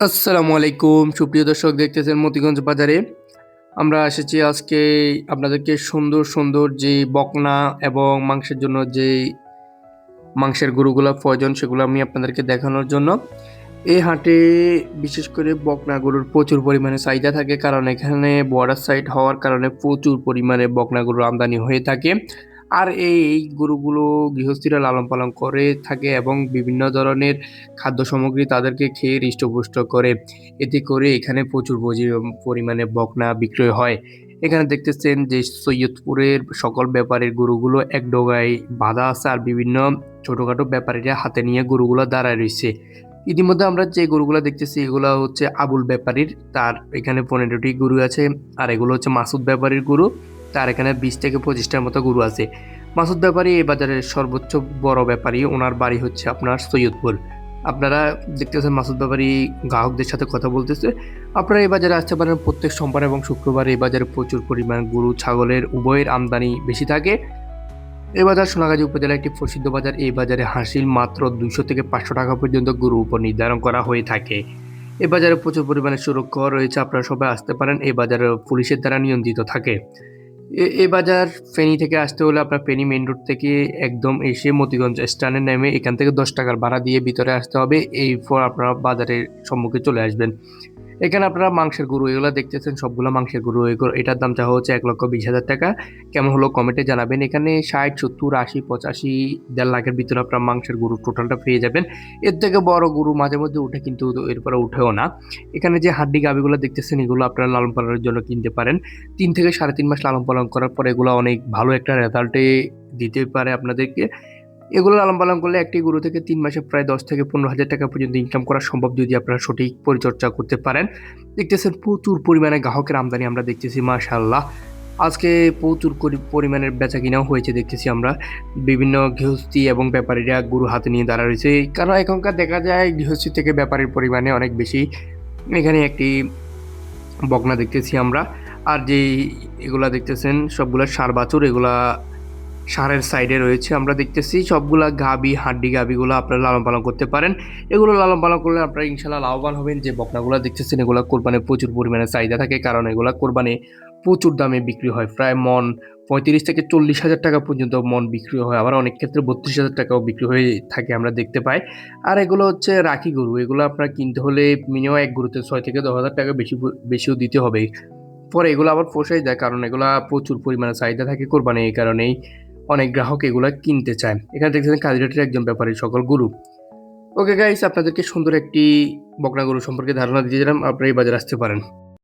আসসালামু আলাইকুম। সুপ্রিয় দর্শক, দেখতেছেন মতিগঞ্জ বাজারে। আমরা এসেছি আজকে আপনাদেরকে সুন্দর সুন্দর যে বকনা এবং মাংসের জন্য যে মাংসের গরুগুলো প্রয়োজন, সেগুলো আমি আপনাদেরকে দেখানোর জন্য। এই হাটে বিশেষ করে বকনা গরুর প্রচুর পরিমাণে চাহিদা থাকে, কারণ এখানে বর্ডার সাইড হওয়ার কারণে প্রচুর পরিমাণে বকনা গরুর আমদানি হয়ে থাকে। আর এই গরুগুলো গৃহস্থীরা লালন পালন করে থাকে এবং বিভিন্ন ধরনের খাদ্য সামগ্রী তাদেরকে খেয়ে হৃষ্টপুষ্ট করে। এতে করে এখানে প্রচুর পরিমাণে বকনা বিক্রয় হয়। এখানে দেখতেছেন যে সৈয়দপুরের সকল ব্যাপারের গরুগুলো এক ডোগায় বাঁধা আছে আর বিভিন্ন ছোটখাটো ব্যাপারীরা হাতে নিয়ে গরুগুলো দাঁড়ায় রয়েছে। ইতিমধ্যে আমরা যে গরুগুলো দেখতেছি, এগুলো হচ্ছে আবুল ব্যাপারীর। তার এখানে পনেরোটি গরু আছে আর এগুলো হচ্ছে মাসুদ ব্যাপারীর গরু। তার এখানে বিশ থেকে পঁচিশটার মতো গরু আছে। মাসুদ ব্যাপারী এই বাজারের সর্বোচ্চ বড় ব্যাপারী, ওনার বাড়ি হচ্ছে আপনার সৈয়দপুর। আপনারা দেখতেছেন মাসুদ ব্যাপারী গ্রাহকদের সাথে কথা বলতেছে। আপনারা এই বাজারে আসতে পারেন প্রত্যেক সোমবার এবং শুক্রবার। এই বাজারে প্রচুর পরিমাণ গরু, ছাগলের উভয়ের আমদানি বেশি থাকে। এই বাজার সোনাগাজী উপজেলা একটি প্রসিদ্ধ বাজার। এই বাজারে হাসিল মাত্র দুইশো থেকে পাঁচশো টাকা পর্যন্ত গরু উপর নির্ধারণ করা হয়ে থাকে। এই বাজারে প্রচুর পরিমাণে সুরক্ষা রয়েছে। আপনারা সবাই আসতে পারেন। এই বাজারে পুলিশের দ্বারা নিয়ন্ত্রিত থাকে। এ- বাজার ফেনি থেকে আসতে হলে আপনার ফেনি মেন রোড থেকে একদম এসে মতিগঞ্জ স্ট্যান্ডের নামে এখান থেকে দশ টাকার ভাড়া দিয়ে ভিতরে আসতে হবে। এই ফর আপনারা বাজারের সম্মুখে চলে আসবেন। এখানে আপনারা মাংসের গরু এগুলো দেখতেছেন, সবগুলো মাংসের গরু এটার দাম চাওয়া হচ্ছে এক লক্ষ বিশ হাজার টাকা। কেমন হলো কমেন্টে জানাবেন। এখানে ষাট, সত্তর, আশি, পঁচাশি, দেড় লাখের ভিতরে আপনার মাংসের গরু টোটালটা পেয়ে যাবেন। এর থেকে বড় গরু মাঝে মধ্যে উঠে কিন্তু এরপরে উঠেও না। এখানে যে হাড্ডি গাভিগুলো দেখতেছেন, এগুলো আপনারা লালন পালনের জন্য কিনতে পারেন। তিন থেকে সাড়ে তিন মাস লালন পালন করার পর এগুলো অনেক ভালো একটা রেজাল্টে দিতে পারে আপনাদেরকে। এগুলো লালন পালন করলে একটি গরু থেকে তিন মাসে প্রায় দশ থেকে পনেরো হাজার টাকা পর্যন্ত ইনকাম করা সম্ভব যদি আপনারা সঠিক পরিচর্যা করতে পারেন। দেখতেছেন প্রচুর পরিমাণে গ্রাহকের আমদানি আমরা দেখতেছি মাশাল্লাহ আজকে প্রচুর পরিমাণের বেচা কিনাও হয়েছে দেখতেছি আমরা। বিভিন্ন গৃহস্থী এবং ব্যাপারীরা গরু হাতে নিয়ে দাঁড়া রয়েছে। কারণ এখনকার দেখা যায় গৃহস্থী থেকে ব্যাপারীর পরিমাণে অনেক বেশি। এখানে একটি বকনা দেখতেছি আমরা। আর যে এগুলা দেখতেছেন, সবগুলা সার বাছুর, এগুলা সারের সাইডে রয়েছে। আমরা দেখতেছি সবগুলা গাবি, হাড্ডি গাবিগুলো আপনারা লালন পালন করতে পারেন। এগুলো লালন পালন করলে আপনারা ইনশাল্লাহ লাভবান হবেন। যে বকনাগুলো দেখতেছেন, এগুলো কোরবানে প্রচুর পরিমাণে চাহিদা থাকে, কারণ এগুলো কোরবানে প্রচুর দামে বিক্রি হয়। প্রায় মন পঁয়ত্রিশ থেকে চল্লিশ হাজার টাকা পর্যন্ত মন বিক্রি হয়। আবার অনেক ক্ষেত্রে বত্রিশ হাজার টাকাও বিক্রি হয়ে থাকে আমরা দেখতে পাই। আর এগুলো হচ্ছে রাখি গরু। এগুলো আপনার কিনতে হলে মিনিমাম এক গরুতে ছয় থেকে দশ হাজার টাকা বেশি বেশিও দিতে হবে। পরে এগুলো আবার পোষাই যায়, কারণ এগুলো প্রচুর পরিমাণে চাহিদা থাকে কোরবানি এই কারণেই। অনেক গ্রাহক এগুলো কিনতে চায়। এখানে দেখতেছেন কাজিরাটের একজন ব্যাপারী, সকল গুরু। ওকে গাইস আপনাদেরকে সুন্দর একটি বকনা গরু সম্পর্কে ধারণা দিয়ে দিলাম আপনারা এই বাজারে আসতে পারেন।